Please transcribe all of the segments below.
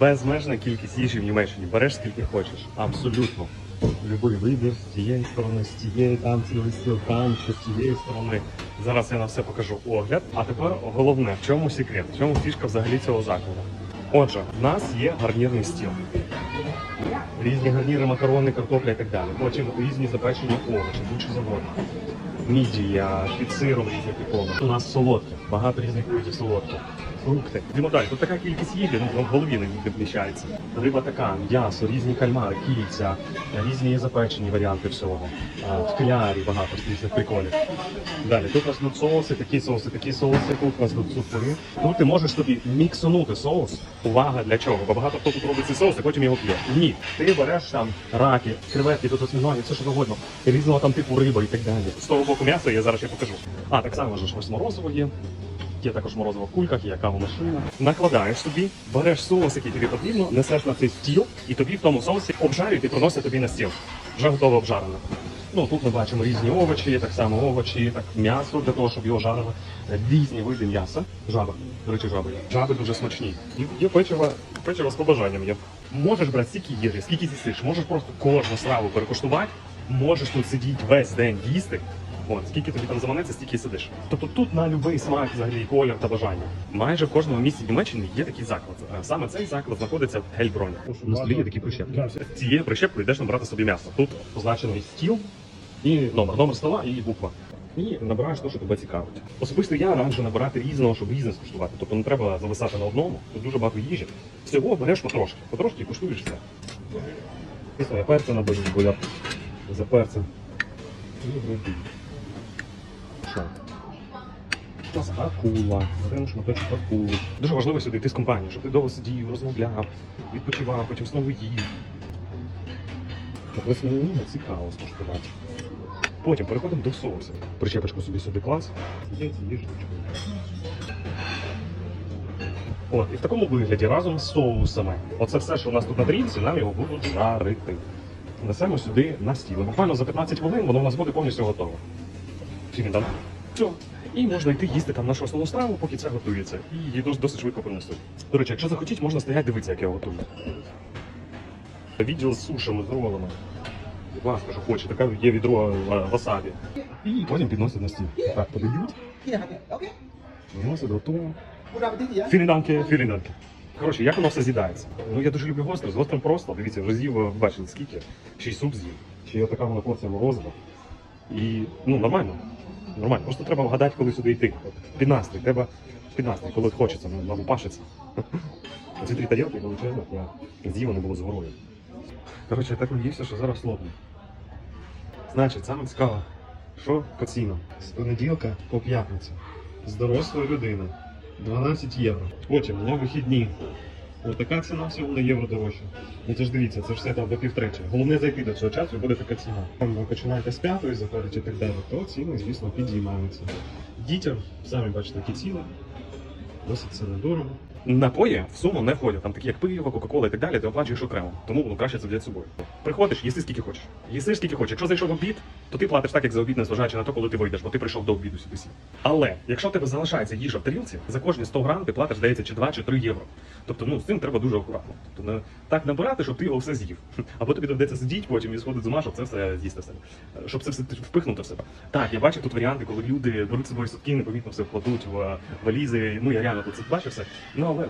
безмежна кількість їжі в Німеччині. Береш скільки хочеш. Абсолютно. Любий вибір з цієї сторони, з цієї, там цілий стіл, там чи з цієї сторони. Зараз я на все покажу огляд. А тепер головне, в чому секрет, в чому фішка взагалі цього закладу. Отже, в нас є гарнірний стіл. Різні гарніри, макарони, картопля і так далі. Потім різні запечені овочі, будь-що завгодно. Мідія, під сиром різні приколи. У нас солодке, багато різних видів солодких. Фрукти. Йдемо далі. Тут така кількість їжі, ну в голові не вміщається. Риба така, м'ясо, різні кальмари, кільця, різні запечені варіанти всього. А, В клярі багато різних приколів. Далі, тут у нас тут соуси, такі соуси, такі соуси, тут у нас тут супи. Тут ти можеш собі міксунути соус. Увага для чого? Бо багато хто тут робить цей соус, а потім його п'є. Ні, ти береш там раки, креветки, тут осьминоги, все що завгодно, різного там типу риба і так далі. З того боку м'яса я зараз ще покажу. А, так само ж ось морозиво є. Є також морозиво в кульках, є кавомашина. Накладаєш собі, береш соус, який тобі потрібно, несеш на цей стіл, і тобі в тому соусі обжарюють і приносять тобі на стіл. Вже готово обжарене. Ну тут ми бачимо різні овочі, так само овочі, так м'ясо для того, щоб його жарили. Різні види м'яса. Жаба. До речі, жаби. Жаби дуже смачні. Є печиво, печиво з побажанням є. Можеш брати стільки їжі, скільки з'їсиш, можеш просто кожну страву перекуштувати, можеш тут сидіти весь день їсти. От, скільки тобі там заманеться, стільки і сидиш. Тобто тут на будь-який смак, взагалі, колір та бажання. Майже в кожному місці Німеччини є такий заклад. Е, Саме цей заклад знаходиться в Гельброні. На столі є такі прищепки. Цією прищепкою йдеш набрати собі м'ясо. Тут позначений стіл і номер, номер стола і буква. І набираєш те, що тебе цікавить. Особисто я раджу набирати різного, щоб різне скуштувати. Тобто не треба зависати на одному, тут дуже багато їжі. Всього береш потрошки, потрошки і куштуєш все. Після я перця наберу, бо я за перцем. І гриби. У акула, беремо шматочок акули. Дуже важливо сюди йти з компанією, щоб ти довго сидів, розмовляв, відпочивав, потім знову їв. Тобто мені цікаво скуштувати. Потім переходимо до соусів. Причепочку собі сюди клас. Є ці. От, і в такому вигляді разом з соусами. Оце все, що у нас тут на тарілці, нам його будуть жарити. Несемо сюди на стіл. Буквально за 15 хвилин воно у нас буде повністю готове. Дам. Все. І можна йти їсти там нашу основну страву, поки це готується. І її дос- досить швидко принесуть. До речі, якщо захотіть, можна стояти дивитися, як я готую. Відділ з сушами, з ролами. Будь ласка, що хоче, така є відро е, васабі. І потім підносять на стіл. Так, подають, okay. Guten Appetit, ja? Філінданки, філінданки. Коротше, як воно все з'їдається? Ну я дуже люблю гостре, з гострим просто. Дивіться, вже з'їв, ви бачили скільки. Ще й суп з'їв. Ще й отака вона порція морозива. І ну нормально. Нормально. Просто треба вгадати, коли сюди йти. От, під настрій, треба під настрій, коли хочеться, ну, налупашиться. Оці три тарілки величезних, я з'їв, вони було з горою. Коротше, я так наївся, що зараз лопну. Значить, саме цікаве, що по цінам. З понеділка по п'ятницю. З дорослої людини 12 євро. Потім на вихідні. Отака ціна всього на євро дорожче. Ну це ж дивіться, це ж все там до півтречі. Головне зайти до цього часу і буде така ціна. Там ви починаєте з п'ятої заходити і так далі, то ціни, звісно, підіймаються. Дітям, самі бачите, які ціни. Досить це недорого. Напої в суму не входять. Там такі як пиво, кока-кола і так далі, ти оплачуєш окремо. Тому ну, краще це взяти з собою. Приходиш, їси скільки хочеш. Їси скільки хочеш. Якщо зайшов обід, то ти платиш так, як за обід, незважаючи на те, коли ти вийдеш, бо ти прийшов до обіду сюди сів. Але якщо в тебе залишається їжа в тарілці, за кожні 100 грам ти платиш, здається, чи 2, чи 3 євро. Тобто, ну з цим треба дуже акуратно. Тобто не так набирати, щоб ти його все з'їв. Або тобі доведеться сидіти потім і сходити з ума, щоб це все з'їсти себе. Щоб це все впихнути в себе. Так, я бачив тут варіанти, коли люди беруть з собою сутки, непомітно все вкладуть в валізи. Ну я реально тут це бачив все. Ну але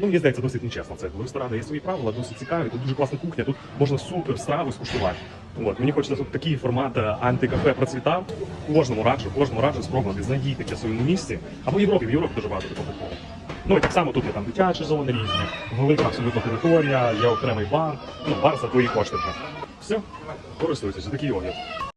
ну мені здається, досить нечесно. Це в ресторані є свої правила, досить цікаві. Тут дуже класна кухня. Тут можна супер страви скуштувати. От мені хочеться, щоб такий формат е, антикафе процвітав. Кожному раджу, кожному раджу спробувати. Таке в своєму місці. Або в Європі, в Європі дуже багато такого. Ну і так само тут є там дитячі зони різні, велика абсолютно територія, є окремий бар. Ну, бар за твої кошти вже. Все, користуйтесь, такий огляд.